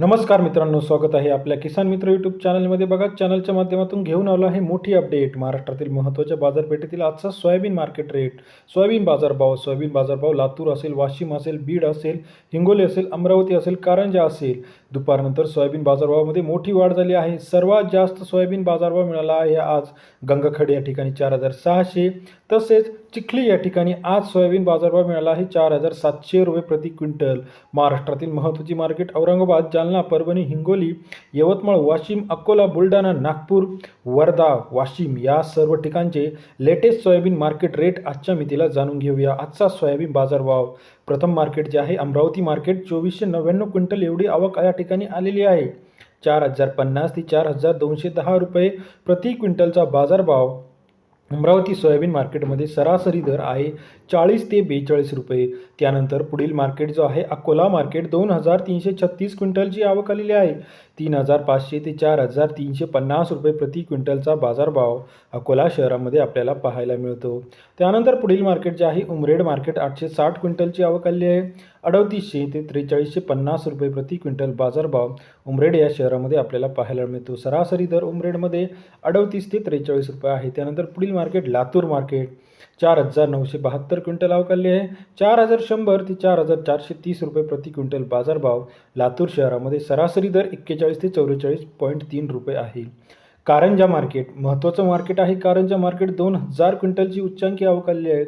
नमस्कार मित्रांनो स्वागत आहे आपल्या किसान मित्र यूट्यूब चॅनलमध्ये बघा चॅनलच्या माध्यमातून घेऊन आलो आहे मोठी अपडेट महाराष्ट्रातील महत्त्वाच्या बाजारपेठेतील आजचा सोयाबीन मार्केट रेट सोयाबीन बाजारभाव सोयाबीन बाजारभाव लातूर असेल वाशिम असेल बीड असेल हिंगोली असेल अमरावती असेल कारंजा असेल. दुपारनंतर सोयाबीन बाजारभावामध्ये मोठी वाढ झाली आहे. सर्वात जास्त सोयाबीन बाजारभाव मिळाला आहे आज. गंगाखेड या ठिकाणी चार हजार सहाशे. तसेच चिखली या ठिकाणी आज सोयाबीन बाजारभाव मिळाला आहे चार हजार सातशे रुपये प्रति क्विंटल. महाराष्ट्रातील महत्त्वाची मार्केट औरंगाबाद जालना परभणी हिंगोली यवतमाळ वाशिम अकोला बुलढाणा नागपूर वर्धा वाशिम या सर्व ठिकाणचे लेटेस्ट सोयाबीन मार्केट रेट आजच्या मितीला जाणून घेऊया. आजचा सोयाबीन बाजारभाव. प्रथम मार्केट जे आहे अमरावती मार्केट चोवीसशे नव्याण्णव क्विंटल एवढी आवक या ठिकाणी आलेली आहे. चार हजार पन्नास ते चार हजार दोनशे दहा रुपये प्रति क्विंटलचा बाजारभाव. अमरावती सोयाबीन मार्केटमध्ये सरासरी दर आहे चाळीस ते बेचाळीस रुपये. त्यानंतर पुढील मार्केट जो आहे अकोला मार्केट दोन हजार तीनशे छत्तीस क्विंटलची आवक आलेली आहे. तीन हजार पाचशे ते चार हजार तीनशे पन्नास रुपये प्रति क्विंटलचा बाजारभाव अकोला शहरामध्ये आपल्याला पाहायला मिळतो. त्यानंतर पुढील मार्केट जे आहे उमरेड मार्केट आठशे साठ क्विंटलची आवक आली आहे. अडतीसशे ते त्रेचाळीसशे पन्नास रुपये प्रति क्विंटल बाजारभाव उमरेड या शहरामध्ये आपल्याला पाहायला मिळतो. सरासरी दर उमरेडमध्ये अडतीस ते त्रेचाळीस रुपये आहे. त्यानंतर पुढील मार्केट लातूर मार्केट. चार हजार नऊशे बहात्तर क्विंटल अवकाली आहे. चार हजार शंभर ते चार हजार चारशे तीस रुपये प्रति क्विंटल बाजारभाव लातूर शहरामध्ये सरासरी दर एक्केचाळीस ते चौवेचाळीस पॉईंट तीन रुपये आहे. कारंजा मार्केट महत्त्वाचं मार्केट आहे. कारंजा मार्केट दोन हजार क्विंटलची उच्चांकी अवकाली आहे.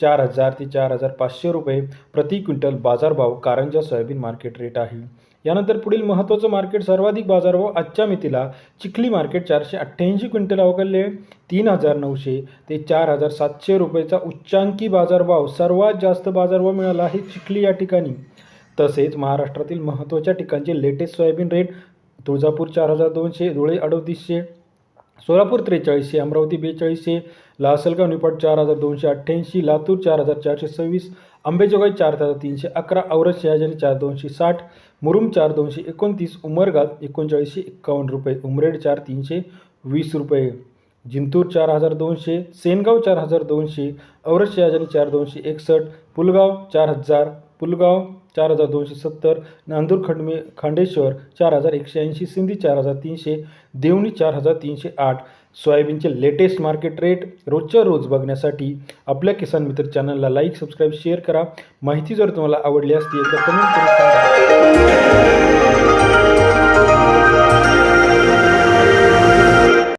चार हजार ते चार हजार पाचशे रुपये प्रति क्विंटल बाजारभाव कारंजा सोयाबीन मार्केट रेट आहे. यानंतर पुढील महत्त्वाचं मार्केट सर्वाधिक बाजारभाव आजच्या मितीला चिखली मार्केट चारशे अठ्ठ्याऐंशी क्विंटल अवकालले तीन हजार नऊशे ते चार हजार सातशे रुपयेचा उच्चांकी बाजारभाव सर्वात जास्त बाजारभाव मिळाला आहे चिखली या ठिकाणी. तसेच महाराष्ट्रातील महत्त्वाच्या ठिकाणचे लेटेस्ट सोयाबीन रेट तुळजापूर चार हजार दोनशे धुळे अडतीसशे सोलापूर त्रेचाळीसशे अमरावती बेचाळीसशे लासलगाव निपाट चार हजार दोनशे अठ्ठ्याऐंशी लातूर चार हजार चारशे सव्वीस अंबेजोगाई चार हजार तीनशे अकरा औरत शहाजारी चार दोनशे साठ मुरुम चार दोनशे एकोणतीस उमरगाव एकोणचाळीसशे एक्कावन्न रुपये उमरेड चार तीनशे वीस रुपये जिंतूर चार हजार दोनशे सेनगाव चार हजार दोनशे औरत शहाजारी चार दोनशे एकसष्ट पुलगाव चार हजार पुलगाव चार हजार दोनशे सत्तर नांदूर खंडमे खांडेश्वर चार हजार एकशे ऐंशी सिंधी चार हजार तीनशे देवणी चार हजार तीनशे आठ सोयाबीनचे लेटेस्ट मार्केट रेट रोजच्या रोज बघण्यासाठी आपल्या किसान मित्र चॅनलला लाईक सबस्क्राईब शेअर करा. माहिती जर तुम्हाला आवडली असती तर कमेंट करून सांगा.